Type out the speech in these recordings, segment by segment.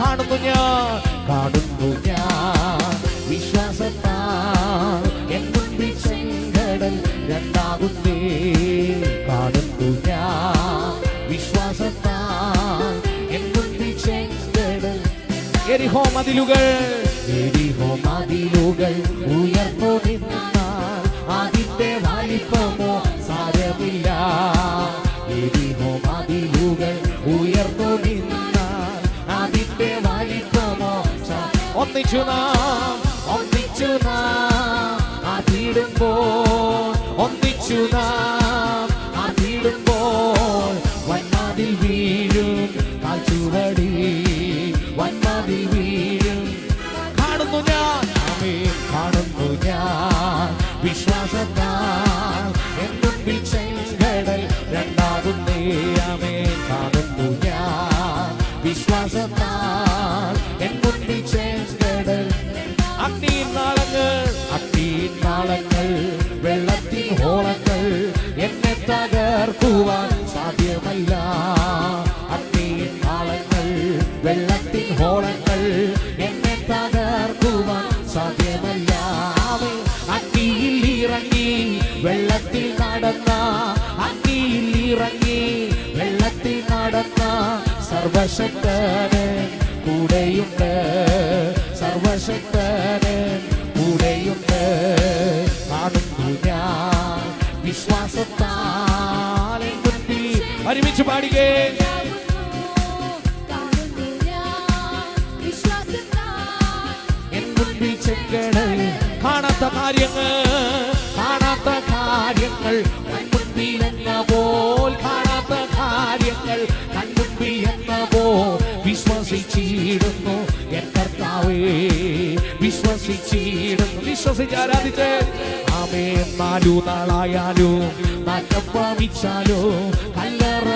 കാണുന്നു ഞാൻ. കാണുന്നു ഞാൻ. വിശ്വാസത്താ ചെങ്കടൽ രണ്ടാകുന്നേ. കാണുന്നു ഞാൻ. വിശ്വാസത്താ ചെങ്കടൽ എരിഹോ മതിലുകൾ എരിഹോ മതിലുകൾ ഉയർന്നു നിന്നാൽ അതിന്റെ വലിപ്പമോ ഒന്നിച്ചു നാം ഒന്നിച്ചു നാം അതിടുമ്പോൾ ഒന്നിച്ചു നാം അതിടുമ്പോൾ വന്മാതിൽ വീഴും കാൽച്ചുവടി വന്മാതിൽ വീഴും. കാണുന്നു ഞാൻ ആമേ കാണുന്നു ഞാൻ. വിശ്വാസത്താൽ എൻ മുൻപിൽ ചെങ്കടൽ രണ്ടാകുന്നേ ആമേ കാണുന്നു ഞാൻ. വിശ്വാസത്താൽ தாளங்கள் வெள்ளத்தின் ஓலங்கள் என்னை தகர்க்குவான் சாத்தியமல்ல. அன்னையின் தாளங்கள் வெள்ளத்தின் ஓலங்கள் என்னை தகர்க்குவான் சாத்தியமல்ல. அன்னியில் இறங்கி வெள்ளத்தில் நடந்தா. அன்னியில் இறங்கி வெள்ளத்தில் நடந்தா. சர்வசக்தனே கூடையுண்ட. சர்வசக்தனே கூடையுண்ட. ഒരുമിച്ച് പാടിക്കേ. കാണാത്ത കാര്യങ്ങൾ കാണാത്ത കാര്യങ്ങൾ. കൺമുൻപിൽ എന്ന പോൽ കാണാത്ത കാര്യങ്ങൾ. കൺമുൻപിൽ എന്ന പോൽ വിശ്വസിച്ചിടുന്നു എൻ കർത്താവേ. വിശ്വസിച്ചിടുന്നു. വിശ്വസിച്ച് ആരാധിച്ച്. ആമേ നാലു നാളായാലും നാറ്റം പാമിച്ചാലോ കല്ലറ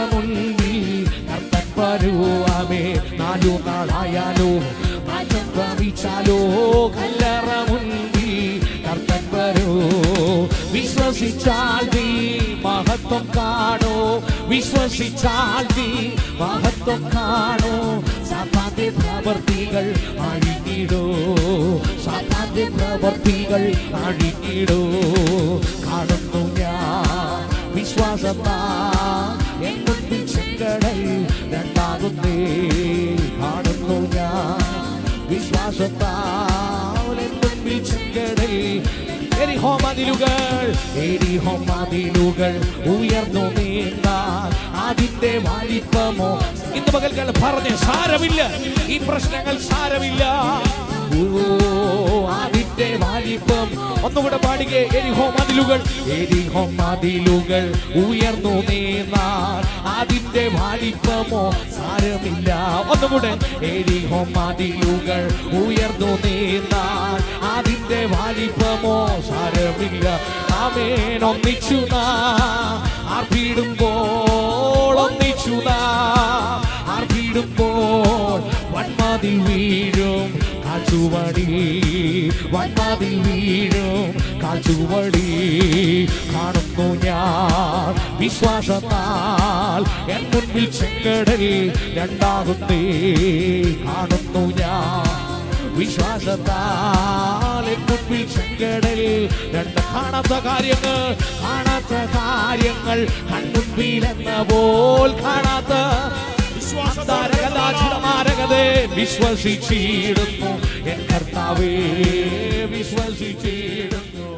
വിശ്വസിച്ചാൽ നീ മഹത്വം കാണോ. വിശ്വസിച്ചാൽ നീ മഹത്വം കാണോ. സാത്താന്റെ പ്രവർത്തികൾ അഴിഞ്ഞിടോ. സാത്താന്റെ പ്രവർത്തികൾ അഴിഞ്ഞിടോ. കാണുന്നു ഞാൻ വിശ്വാസത്താ. മുൻപിൽ ചെങ്കടൽ രണ്ടാകുന്നേ. കാണുന്നു ഞാൻ വിശ്വാസത്താൽ മുൻപിൽ ചെങ്കടൽ എരിഹോ മതിലുകൾ എരിഹോ മതിലുകൾ ഉയർന്നു നീന്താൻ. അതിന്റെ വലിപ്പമോ? ഇന്ന് പകൽകൾ പറഞ്ഞ് സാരമില്ല. ഈ പ്രശ്നങ്ങൾ സാരമില്ല. ഓ അതിന്റെ വാലിപ്പം ഒന്നുകൂടെ പാടുകെ എരിഹോ മതിലുകൾ. എരിഹോ മതിലുകൾ ഉയർന്നു നീന്നാൽ അതിന്റെ വാലിപ്പമോ സാരമില്ല. ഒന്നുകൂടെ എരിഹോ മതിലുകൾ ഉയർന്നു നീന്നാൽ അതിന്റെ വാലിപ്പമോ സാരമില്ല. ആമേൻ ഒന്നിച്ചു ആർപ്പിടുമ്പോൾ ഒന്നിച്ചു ആർപ്പിടുമ്പോൾ വന്മതിൽ വീഴും. കാച്ചുവടി വന്മതിൽ വീഴും. കാച്ചുവടി കാണുന്നു ഞാൻ. വിശ്വാസത്താൽ എൻ മുൻപിൽ ചെങ്കടൽ രണ്ടാകുന്നേ കാണുന്നു ഞാൻ. വിശ്വാസത്താൽ എൻ മുൻപിൽ ചെങ്കടൽ രണ്ട് കാണാത്ത കാര്യങ്ങൾ കാണാത്ത കാര്യങ്ങൾ കൺമുൻപിൽ എന്ന പോൽ കാണാത്ത വിശ്വാസതാരകദാചിതമാരകതേ വിശ്വസിച്ചിടുന്നു എൻ കർത്താവേ വിശ്വസിച്ചിടുന്നു